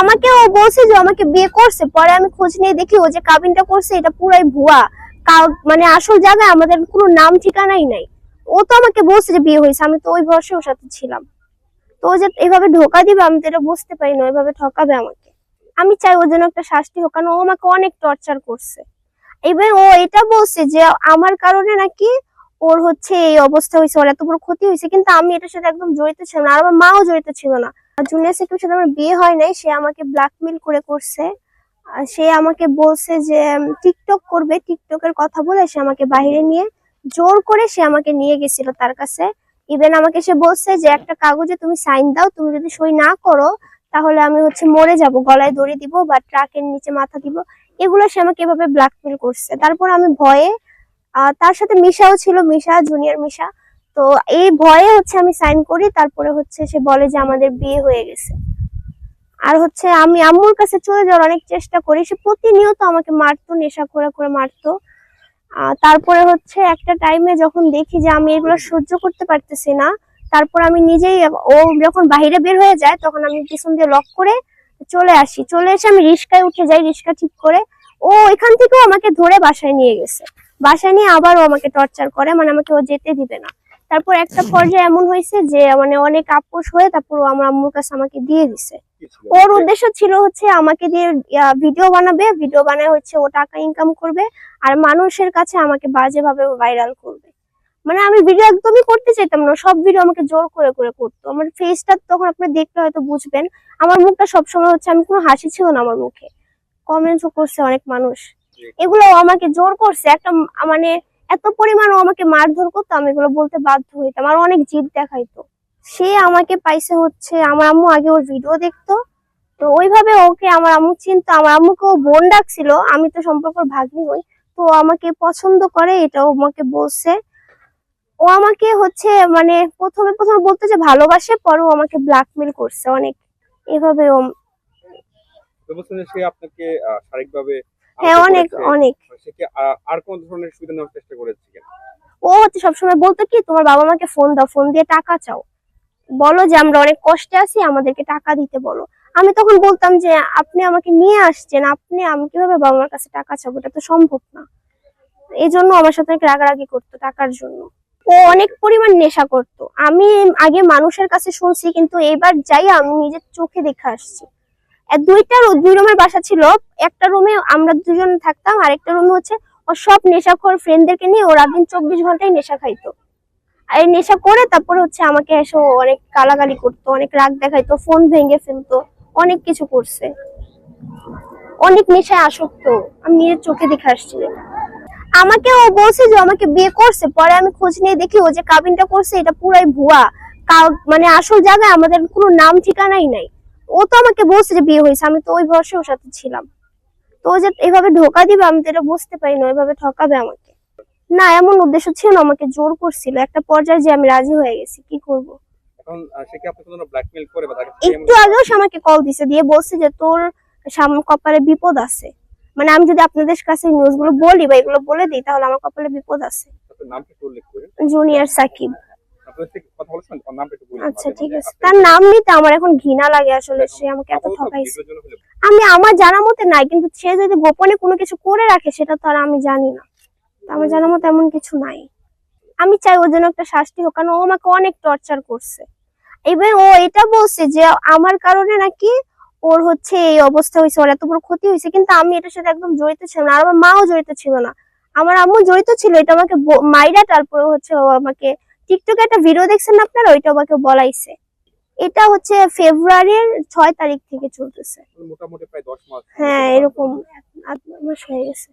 আমাকে ও বলছে যে আমাকে বিয়ে করছে, পরে আমি খোঁজ নিয়ে দেখি ও যে কাবিনটা করছে, এটা পুরাই ভুয়া। মানে আসল জায়গায় আমাদের কোনো নাম ঠিকানাই নাই। ও তো আমাকে বলছে যে বিয়ে হয়েছে, আমি তো ওই ভরসে ওর সাথে ছিলাম। তো ও যে এভাবে ধোকা দিবে, আমি তো এটা বুঝতে পারি না, ওইভাবে ঠকাবে আমাকে। আমি চাই ওর জন্য একটা শাস্তি হোক, কারণ ও আমাকে অনেক টর্চার করছে। এবার ও এটা বলছে যে আমার কারণে নাকি ওর হচ্ছে এই অবস্থা হয়েছে, ওর এত বড় ক্ষতি হয়েছে, কিন্তু আমি এটার সাথে একদম জড়িত ছিলাম না, আর আমার মাও জড়িত ছিল না। জুনিয়র সাকিবের সাথে আমার বিয়ে হয় নাই, সে আমাকে ব্ল্যাকমেল করে করছে। সে আমাকে বলছে যে টিকটক করবে টিকটকের কথা বলে সে আমাকে বাইরে নিয়ে, জোর করে সে আমাকে নিয়ে গেছিল তার কাছে। ইভেন আমাকে সে বলছে যে, একটা কাগজে তুমি সাইন দাও, তুমি যদি সই না করো, তাহলে আমি হচ্ছে মরে যাব, গলায় দড়ি দিব বা ট্রাকের নিচে মাথা দিব। এগুলো সে আমাকে এভাবে ব্ল্যাকমেল করছে। তারপর আমি ভয়ে তার সাথে মিশাও ছিল, মিশা জুনিয়র মিশা। তো এই ভয়ে হচ্ছে আমি সাইন করি, তারপরে হচ্ছে সে বলে যে আমাদের বিয়ে হয়ে গেছে। আর হচ্ছে আমি আম্মুর কাছে চলে যাওয়ার অনেক চেষ্টা করি, সে প্রতিনিয়ত আমাকে মারতো, নেশা করে করে মারতো। তারপরে হচ্ছে একটা টাইমে যখন দেখি যে আমি এগুলো সহ্য করতে পারতেছি না, তারপর আমি নিজেই ও যখন বাইরে বের হয়ে যায়, তখন আমি পিছন দিয়ে লক করে চলে আসি। চলে এসে আমি রিস্কায় উঠে যাই, রিস্কা ঠিক করে। ও এখান থেকেও আমাকে ধরে বাসায় নিয়ে গেছে। বাসায় নিয়ে আবার ও আমাকে টর্চার করে মানে আমাকে ও যেতে দিবে না। তারপর একটা পর্যায়ে এমন হয়েছে যে মানে অনেক আপোষ হয়ে তারপর আমার আম্মুর কাছে আমাকে দিয়ে দিছে। ওর উদ্দেশ্য ছিল হচ্ছে আমাকে দিয়ে ভিডিও বানাবে। ভিডিও বানায় হচ্ছে ও টাকা ইনকাম করবে আর মানুষের কাছে আমাকে বাজেভাবে ভাইরাল করবে। মানে আমি ভিডিও একদমই করতে চাইতাম না। সব ভিডিও আমাকে জোর করে করে করতো। আমার ফেসটা তখন আপনি দেখলে হয়তো বুঝবেন। আমার মুখটা সবসময় হচ্ছে আমি কোনো হাসি ছিল না আমার মুখে। কমেন্টসও করছে অনেক মানুষ। এগুলো আমাকে জোর করছে। একটা মানে এত পরিমাণ আমাকে মারধর করতো, আমি এগুলো বলতে বাধ্য হইতাম। আর অনেক জিদ দেখাইতো। সে আমাকে পাইছে হচ্ছে, আমার আম্মু আগে ওর ভিডিও দেখতো। তো ওইভাবে ওকে আমার আম্মু চিনতো, আমার আম্মুকে ও বোন ডাকছিল, আমি তো সম্পর্ক ভাগ্নি হই। তো আমাকে পছন্দ করে, এটা আমাকে বলছে। ও আমাকে হচ্ছে মানে প্রথমে প্রথমে বলতো যে ভালোবাসে, পরে ও আমাকে ব্ল্যাকমেল করছে অনেক। এভাবে ও সে আপনাকে শারীরিকভাবে হ্যাঁ অনেক অনেক। আর কোন ধরনের সুবিধা নেওয়ার চেষ্টা করেছে ও হচ্ছে সবসময় বলতো কি তোমার বাবা মাকে ফোন দাও ফোন দিয়ে টাকা চাও। বলো যে আমরা অনেক কষ্টে আছি আমাদেরকে টাকা দিতে বলো। আমি তখন বলতাম যে আপনি আমাকে নিয়ে আসছেন আপনি আমি কীভাবে বাবা মার কাছে টাকা চাবো? এটা তো সম্ভব না। এই জন্য আমার সাথে অনেক রাগারাগি করতো টাকার জন্য। ও অনেক পরিমাণ নেশা করতো। আমি আগে মানুষের কাছে শুনছি কিন্তু এবার যাই আমি নিজের চোখে দেখে আসছি। দুইটা দুই রুমের বাসা ছিল। একটা রুমে আমরা দুজন থাকতাম আর একটা রুমে হচ্ছে ও সব নেশাখোর ফ্রেন্ডদেরকে নিয়ে ও রাত দিন চব্বিশ ঘন্টায় নেশা খাইতো। আর এই নেশা করে তারপরে হচ্ছে আমাকে এসে অনেক কালাগালি করতো, অনেক রাগ দেখাইতো, ফোন ভেঙে ফেলতো, অনেক কিছু করছে। অনেক নেশায় আসক্ত, আমি নিজের চোখে দেখে আসছি। আমাকে ও বলছে যে আমাকে বিয়ে করছে, পরে আমি খোঁজ নিয়ে দেখি ও যে কাবিনটা করছে, এটা পুরাই ভুয়া। মানে আসল জায়গায় আমাদের কোনো নাম ঠিকানাই নাই। ও তো আমাকে বলছে যে বিয়ে হয়েছে আমি তো ওই ভরসে ওর সাথে ছিলাম। তো ও যে এভাবে ধোকা দিবে আমি তো এটা বুঝতে পারি না ওইভাবে ঠকাবে আমাকে। না এমন উদ্দেশ্য ছিল না আমাকে জোর করছিল। একটা পর্যায়ে যে আমি রাজি হয়ে গেছি কি করব? একটু আগেও সে আমাকে কল দিছে দিয়ে বলছে যে তোর সামনে কপালে বিপদ আছে। মানে আমি যদি আপনাদের কাছে নিউজগুলো বলি বা এগুলো বলে দিই তাহলে আমার কপালে বিপদ আছে। জুনিয়র সাকিব। কথা বলেছেন ওর নামটা একটু বলুন আচ্ছা ঠিক আছে। তার নাম নিতে আমার এখন ঘৃণা লাগে আসলে সে আমাকে এত ঠকাইছে। ভিডিওর জন্য হলে আমি আমার জানা মতে নাই কিন্তু সে যদি গোপনে কোনো কিছু করে রাখে সেটা তো আর আমি জানি না। আমার জানা মতে এমন কিছু নাই। আমি চাই ওর জন্য একটা শাস্তি হোক কারণ ও আমাকে অনেক টর্চার করছে। এবার ও এটা বলছে যে আমার কারণে নাকি ওর হচ্ছে এই অবস্থা হয়েছে ওর এত বড় ক্ষতি হয়েছে কিন্তু আমি এটার সাথে একদম জড়িত ছিলাম না আর আমার মাও জড়িত ছিল না। আমার আম্মু জড়িত ছিল এটা আমাকে মাইরা তারপরে হচ্ছে ও আমাকে টিকটকে একটা ভিডিও দেখছেন আপনার? ওইটা আমাকে বলাইছে। এটা হচ্ছে ফেব্রুয়ারির ছয় তারিখ থেকে চলতেছে। মোটামুটি প্রায় দশ মাস। হ্যাঁ এরকম আট মাস হয়ে গেছে।